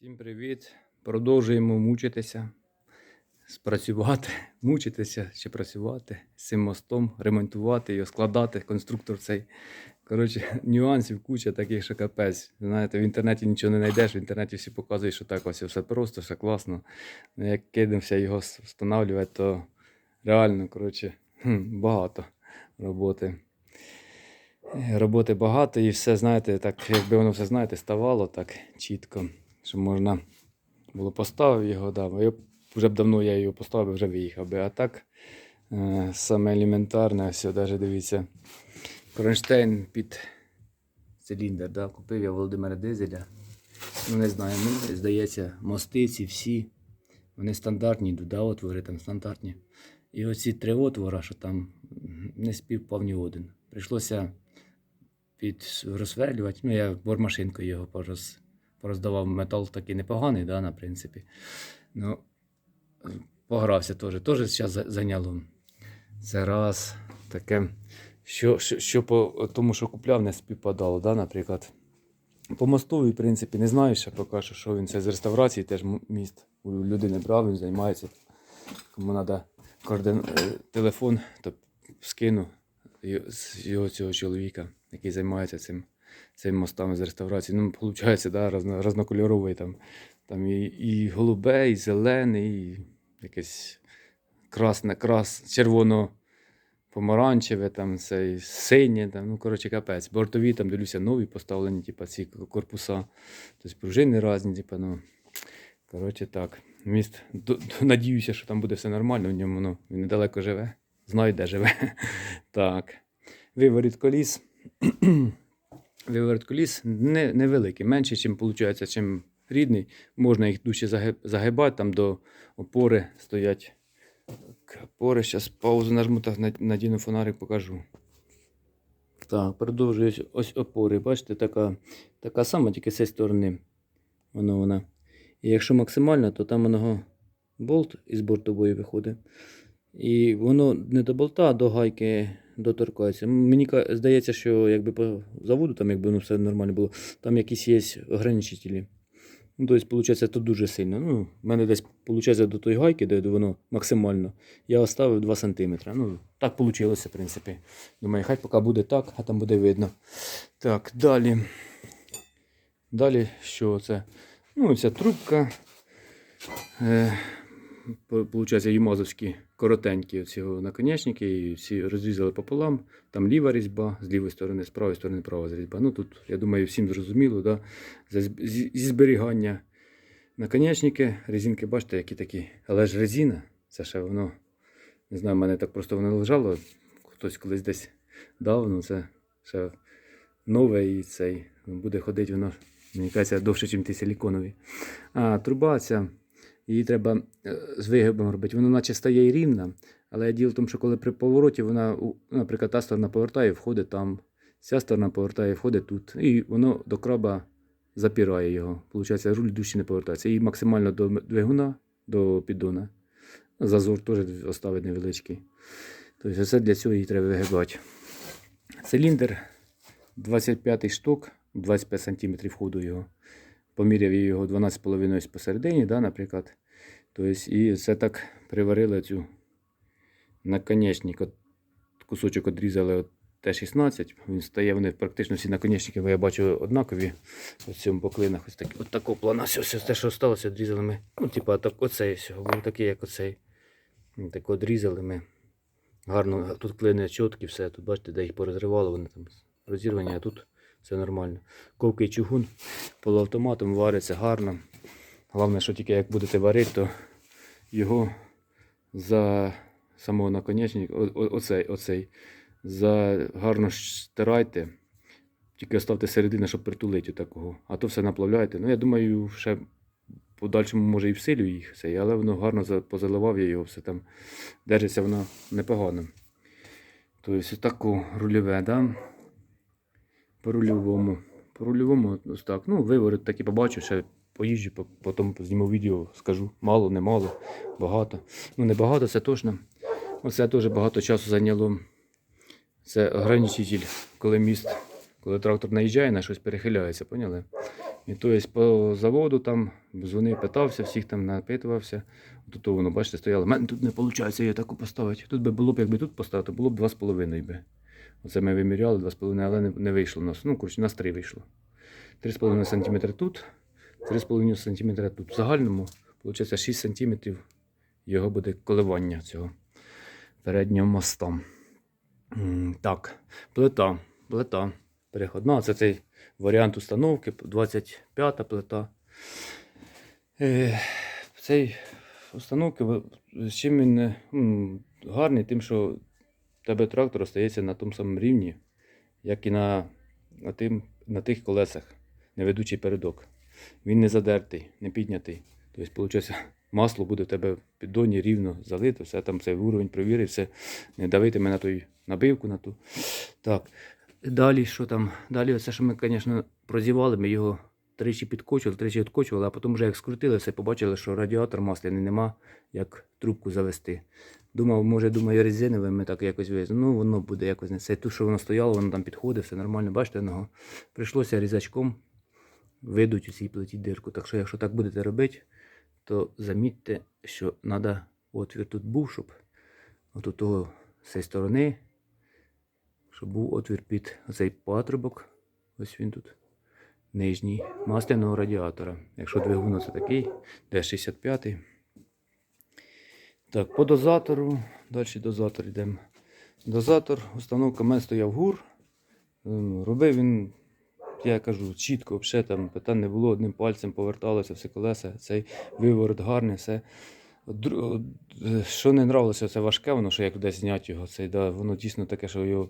Всім привіт! Продовжуємо мучитися, спрацювати, мучитися чи працювати з цим мостом, ремонтувати його, складати, конструктор цей. Коротше, нюансів куча таких, що капець. Знаєте, в інтернеті нічого не знайдеш, в інтернеті всі показують, що так ось все просто, все класно. Ну, як кидався його встановлювати, то реально, коротше, багато роботи. Роботи багато і все, знаєте, так, якби воно все, знаєте, ставало так чітко, що можна було поставив його, да, я вже б давно я його поставив, вже виїхав би. А так, е, саме елементарне, все, навіть дивіться, кронштейн під циліндр, да, купив я Володимира Дизеля. Ну, не знаю, мені здається, мости ці всі, вони стандартні, да, отвори там стандартні. І оці три отвора, що там не співпав ні один. Прийшлося під розсверлювати. Ну, я бормашинкою його пороз, пороздавав. Метал такий непоганий, да, на принципі. Ну, погрався теж. Теж зараз зайняло. Це раз таке. Що, що, що по тому, що купляв, не співпадало, да, наприклад. По мосту, в принципі, не знаю ще поки що, що він це з реставрації, теж міст у людини брав, він займається. Кому треба координ... е, телефон, то скину його цього чоловіка, який займається цим, цим мостами з реставрації. Ну, виходить, да, разно, разнокольоровий там, там і, і голубе, і зелене, і якесь красне, крас, червоно. Помаранчеве, там це синє, там, ну коротше капець. Бортові там дивлюся нові поставлені, типу, ці корпуса. Тобто пружини різні, типу, ну. Коротше так. Міст. Надіюся, що там буде все нормально в ньому. Ну, він недалеко живе. Знаю, де живе. так. Виворіт коліс. Виворіт коліс не, невеликий, менше, ніж виходить, чим рідний. Можна їх дужче загибати, там до опори стоять. Опори, зараз паузу нажму, так на- надіну фонарик покажу. Так, продовжуюсь ось опори. Бачите, така, така сама, тільки з цієї сторони. Воно вона. І якщо максимально, то там воно болт із бортової виходить. І воно не до болта, а до гайки доторкається. Мені здається, що якби по заводу, там, якби воно все нормально було, там якісь є ограничителі. Ну, тобто, виходить, тут дуже сильно. Ну, в мене десь виходить до тої гайки, де воно максимально. Я оставив 2 см. Ну, так вийшло, в принципі. Думаю, хай поки буде так, а там буде видно. Так, далі. Далі що це? Ну, ця трубка. Е, по- Получається, юмазовські коротенькі оці наконечники, і всі розрізали пополам. Там ліва різьба, з лівої сторони, з правої сторони права різьба. Ну тут, я думаю, всім зрозуміло, да? Зі зберігання наконечники, резинки, бачите, які такі. Але ж резина, це ще воно, не знаю, в мене так просто воно лежало. Хтось колись десь дав, ну це ще нове і цей. Буде ходити воно, мені кажеться, довше, ніж ті силіконові. А труба ця, її треба е, з вигибом робити. Вона наче стає і рівна, але діло в тому, що коли при повороті вона, наприклад, та сторона повертає, входить там, ця сторона повертає, входить тут. І воно до краба запирає його. Получається, руль дужче не повертається. І максимально до двигуна, до піддона. Зазор теж оставить невеличкий. Тобто це для цього її треба вигибати. Циліндр 25 штук, 25 см ходу його. Поміряв я його 12,5 посередині, да, наприклад. Тобто, і це так приварили цю наконечник. От, кусочок відрізали от Т-16. Він стає, вони практично всі наконечники, бо я бачу однакові. В цьому поклинах. Ось так, от такого плана. Все, все, те, що сталося, відрізали ми. Ну, типа, так, оцей. Був такий, як оцей. Так відрізали ми. Гарно, тут клини чіткі, все. Тут бачите, де їх порозривало, вони там розірвані, а тут все нормально. Ковкий чугун полуавтоматом вариться гарно. Головне, що тільки як будете варити, то його за самого о- оцей, оцей, за гарно стирайте. Тільки оставте середину, щоб притулити такого. А то все наплавляєте. Ну, я думаю, ще подальшому може і всилю їх цей, але воно гарно позаливав я його, все там держиться воно непогано. Тобто таку рульове, да? По рульовому. По рульовому ось так. Ну, виворот таки побачу, ще поїжджу, потім зніму відео, скажу. Мало, не мало, багато. Ну, не багато, це точно. Оце теж багато часу зайняло. Це ограничитель, коли міст, коли трактор наїжджає на щось перехиляється, поняли? І то є по заводу там Дзвонив, питався, всіх там напитувався. Тут воно, бачите, стояло. У мене тут не виходить її таку поставити. Тут би було б, якби тут поставити, було б 2,5 би. Оце ми виміряли 2,5, але не, не вийшло у нас. Ну, коротше, у нас 3 вийшло. 3,5 см тут, 3,5 см тут. В загальному, виходить, 6 см його буде коливання цього переднього моста. Так, плита, плита. Переходна. Це цей варіант установки, 25-та плита. Е, Цей установки, з чим він е, гарний, тим, що тебе трактор остається на тому самому рівні, як і на, на, тим, на тих колесах, неведучий передок. Він не задертий, не піднятий. Тобто, виходить, масло буде в тебе в піддоні рівно залито, все там все уровень провірив, все не давитиме на той набивку на ту. Так. Далі, що там? Далі, оце, що ми, звісно, прозівали, ми його тричі підкочували, тричі відкочували, а потім вже як скрутили, все побачили, що радіатор масляний нема, як трубку завести. Думав, може, думаю, резиновим ми так якось веземо. Ну, воно буде якось не це. Ту, що воно стояло, воно там підходить, все нормально. Бачите, його прийшлося різачком видуть у цій плиті дирку. Так що, якщо так будете робити, то замітьте, що треба отвір тут був, щоб от у того з цієї сторони, щоб був отвір під цей патрубок. Ось він тут. Нижній масляного радіатора. Якщо двигун це такий, D65. Так, по дозатору. Далі дозатор йдемо. Дозатор, установка мене стояв гур. Ем, Робив він, я кажу, чітко, взагалі там питань не було, одним пальцем поверталося все колеса. Цей виворот гарний, все. Е, Що не нравилося, це важке, воно що як десь зняти його. Цей, да, воно дійсно таке, що його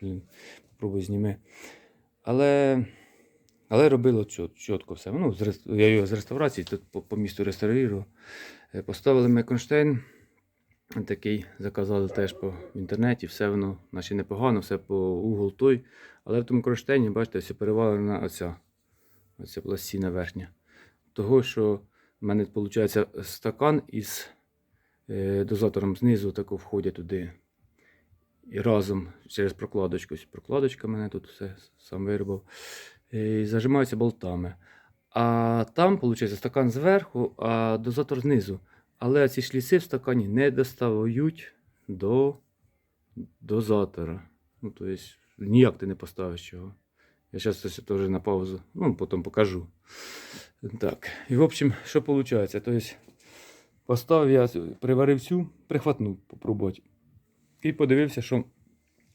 блін, попробуй зніми. Але, але робило чіт- чітко все. Ну, я його з реставрації тут по, по місту реставрирую. Е, Поставили ми кронштейн. Такий заказали теж по в інтернеті, все воно наче непогано, все по угол той. Але в тому кронштейні, бачите, все перевалена оця, оця пластина верхня. Того, що в мене виходить стакан із е, дозатором знизу тако входять туди. І разом через прокладочку. Прокладочка мене тут все сам виробив. Е, І зажимаються болтами. А там, виходить, стакан зверху, а дозатор знизу. Але ці шліци в стакані не достають до дозатора. Ну, тобто, ніяк ти не поставиш його. Я зараз це теж на паузу, ну, потім покажу. Так. І в общем, що виходить? Тобто, поставив я, приварив цю, прихватнув попробувати. І подивився, що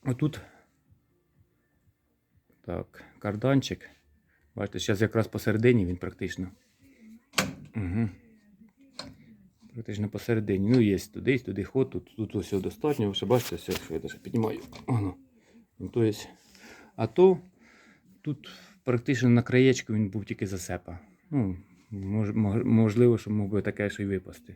отут так, карданчик. Бачите, зараз якраз посередині він практично. Угу. Практично посередині. Ну, є туди, туди ход, тут, тут ось достатньо. Ви бачите, все, що я навіть піднімаю. Воно. Ну, то є. А то тут практично на краєчку він був тільки засепа. Ну, мож, мож- можливо, що мог би таке ще й випасти.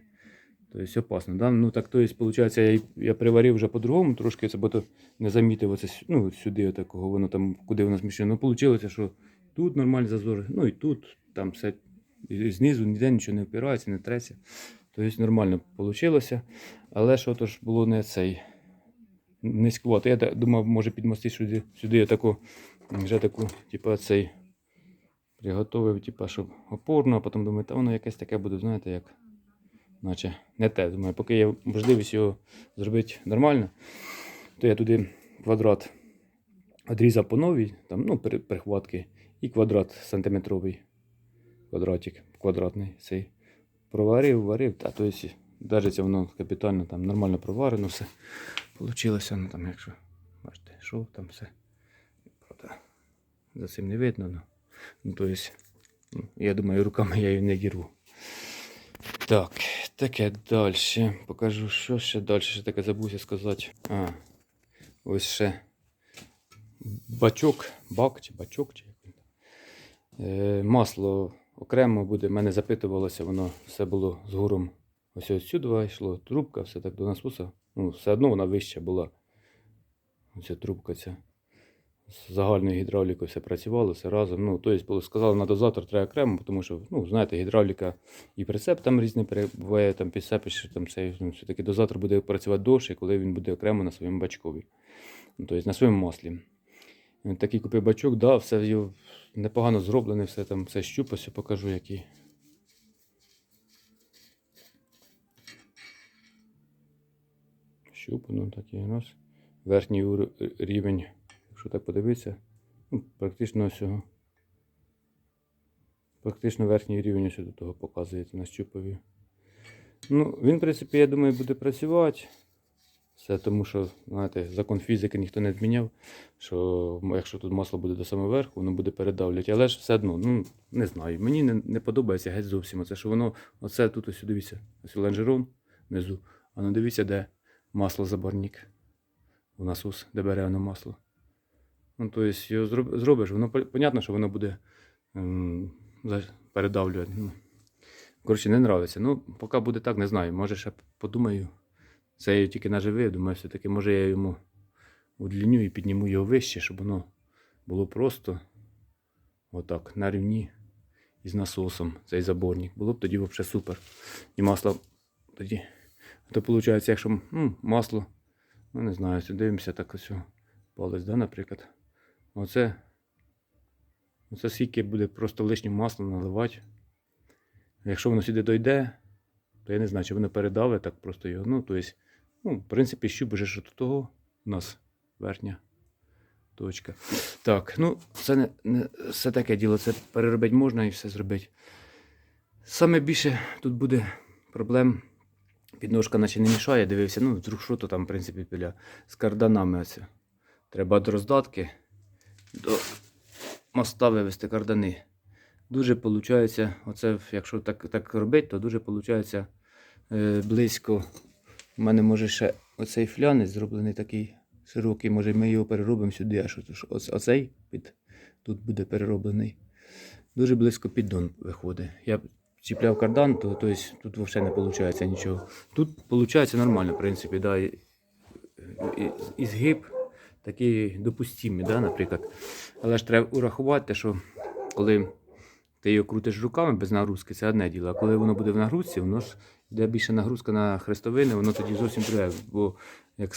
Тобто опасно. Да? Ну так, то есть, виходить, я, я приварив вже по-другому трошки, це, бо то не замітив оце, ну, сюди такого, воно там, куди воно зміщено. Ну, вийшло, що тут нормальний зазор, ну і тут, там все і знизу ніде нічого не впирається, не треться. Тобто нормально вийшло. Але що то ж було не цей низькувато. Я думав, може підмостити сюди, сюди я таку, вже таку, типу, цей приготовив, типу, щоб опорно, а потім думаю, та воно якесь таке буде, знаєте, як. Наче не те. Думаю, поки є можливість його зробити нормально, то я туди квадрат відрізав по новій, там, ну, перехватки, і квадрат сантиметровий квадратик, квадратний цей. Проварив, варив, та то есть, держиться воно капітально, там нормально проварено все. Получилося, ну там, якщо бачите, що там все. Правда, за цим не видно. Ну, ну то есть, ну, я думаю, руками я її не дірву. Так, таке далі. Покажу, що ще далі, ще таке забувся сказати. А, ось ще бачок, бак чи бачок, чи як він. Е, масло окремо буде. Мене запитувалося, воно все було з гуром. Ось ось сюди йшло, трубка, все так до насоса. Ну, все одно вона вища була. Оця трубка ця. З загальною гідравлікою все працювало, все разом. Ну, тобто, сказали, на дозатор треба окремо, тому що, ну, знаєте, гідравліка і прицеп там різний перебуває, там підсепи, що там все, ну, все-таки дозатор буде працювати довше, коли він буде окремо на своєму бачкові. Ну, тобто на своєму маслі. Він такий купив бачок, да, все непогано зроблене, все там все щупося, покажу який. Щупано ну, такий у нас. Верхній рівень, якщо так подивитися, ну, практично всього. Практично верхній рівень ось до того показується на щупові. Ну, Він, в принципі, я думаю, буде працювати. Все тому, що, знаєте, закон фізики ніхто не зміняв, що якщо тут масло буде до самого верху, воно буде передавлювати. Але ж все одно, ну, не знаю. Мені не, не подобається геть зовсім. Оце, що воно, оце тут ось дивіться, ось лонжерон внизу. А ну дивіться, де масло заборник. У насос, де бере воно масло. Ну, тобто його зроб- зробиш, воно понятно, що воно буде ем, передавлювати. Ну, коротше, не нравиться. Ну, поки буде так, не знаю. Може, ще подумаю. Це я тільки наживив, думаю, все-таки, може я йому удліню і підніму його вище, щоб воно було просто отак, на рівні із насосом, цей заборник. Було б тоді взагалі супер. І масло тоді. То виходить, якщо ну, масло, ну не знаю, дивимося так ось палець, да, наприклад. Оце, оце скільки буде просто лишнім маслом наливати. Якщо воно сюди дойде, то я не знаю, чи воно передавить так просто його. Ну, то есть, ну, в принципі, щуп вже до того у нас верхня точка. Так, ну, це не, не все таке діло, це переробити можна і все зробити. Саме більше тут буде проблем. Підножка наче не мішає, дивився, ну, вдруг що то там, в принципі, біля з карданами оце. Треба до роздатки, до моста вивести кардани. Дуже виходить, оце, якщо так, так робити, то дуже виходить е, близько. У мене може ще оцей флянець зроблений такий широкий, може ми його переробимо сюди, а що, оцей під, тут буде перероблений. Дуже близько піддон виходить. Я чіпляв кардан, то, то есть, тут взагалі не виходить нічого. Тут виходить нормально, в принципі, да, і, і, і згиб такий допустимий, да, наприклад. Але ж треба урахувати, що коли ти його крутиш руками без нагрузки, це одне діло. А коли воно буде в нагрузці, воно ж йде більше нагрузка на хрестовини, воно тоді зовсім друге. Бо як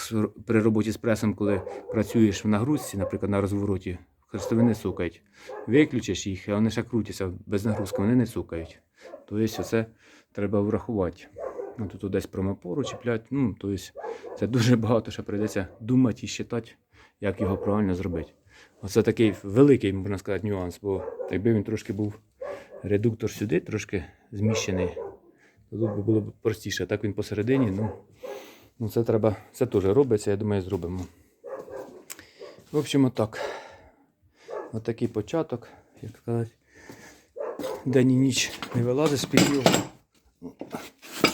при роботі з пресом, коли працюєш в нагрузці, наприклад, на розвороті, хрестовини цукають. Виключиш їх, а вони ще крутяться без нагрузки, вони не цукають. Тобто це треба врахувати. Ну, тут десь промопору чіплять. Ну, тобто це дуже багато ще прийдеться думати і считати, як його правильно зробити. Оце такий великий, можна сказати, нюанс, бо якби він трошки був редуктор сюди, трошки зміщений, тут було б простіше. Так він посередині, ну, ну це треба, це теж робиться, я думаю, зробимо. В общем, отак. Отакий початок, як сказати. День і ніч не вилазить з-під.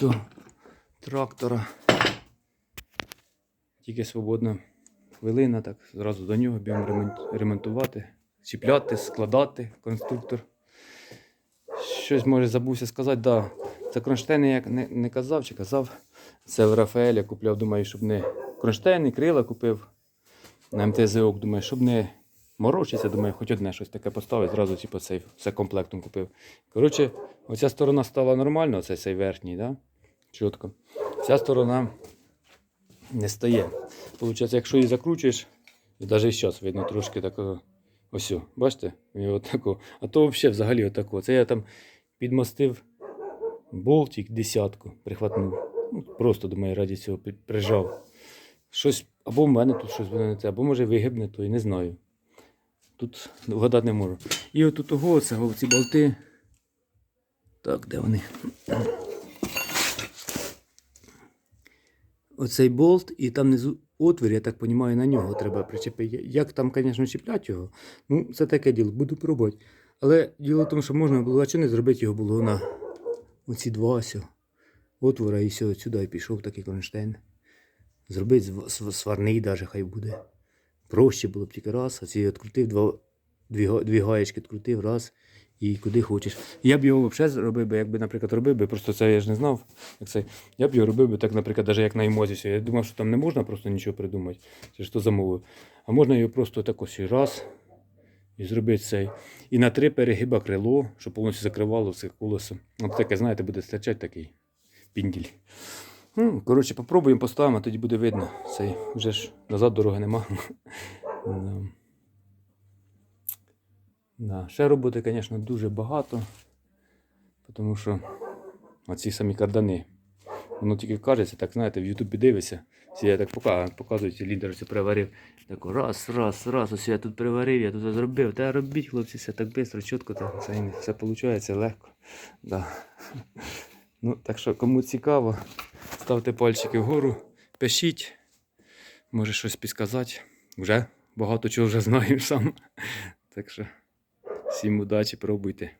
Цього трактора. Тільки свободна хвилина, так зразу до нього ремонт- ремонтувати, чіпляти, складати конструктор. Щось може забувся сказати, да. Це кронштейни я не, не казав чи казав. Це в Рафаеля купляв, думаю, щоб не кронштейни, крила купив на МТЗОК, думаю, щоб не морочитися, думаю, хоч одне щось таке поставить, зразу типу, цей все комплектом купив. Коротше, оця сторона стала нормально, оцей цей верхній, да? чітко. Ця сторона не стає. Получається, якщо її закручуєш, і навіть зараз видно трошки такого. Ось, бачите? І отако. А то взагалі, взагалі отако. Це я там підмостив болтик десятку, прихватнув. Ну, просто думаю, раді цього прижав. Щось, або в мене тут щось буде не те, або може вигибне, то і не знаю. Тут вгадати не можу. І отут того, це ці болти. Так, де вони? Оцей болт, і там внизу отвір, я так розумію, на нього треба причепити. Як там, звісно, чіпляти його, ну, це таке діло, буду пробувати. Але діло в тому, що можна було, чи не зробити його було на оці два ось отвора і все, сюди пішов такий кронштейн. Зробити сварний даже хай буде. Проще було б тільки раз, а ці відкрутив, два, дві, дві гаєчки відкрутив, раз, і куди хочеш. Я б його взагалі зробив би, якби, наприклад, робив би, просто це я ж не знав. Як це, я б його робив би так, наприклад, навіть як на емозі. Я думав, що там не можна просто нічого придумати. Це ж то замовив. А можна його просто так ось і раз і зробити цей. І на три перегиба крило, щоб повністю закривало все колесо. От таке, знаєте, буде стачати такий пінділь. Ну, коротше, попробуємо, поставимо, тоді буде видно. Цей вже ж назад дороги нема. Да. Ще роботи, звісно, дуже багато, тому що оці самі кардани. Воно тільки кажеться, так знаєте, в Ютубі дивишся. Всі я так пока- показують, лідер це приварив. Так раз, раз, раз, ось я тут приварив, я тут зробив. Та робіть, хлопці, все так швидко, чітко, так це все виходить легко. Да. Ну, так що, кому цікаво, ставте пальчики вгору, пишіть, може щось підказати. Вже багато чого вже знаю сам. Так що, всім удачі, пробуйте.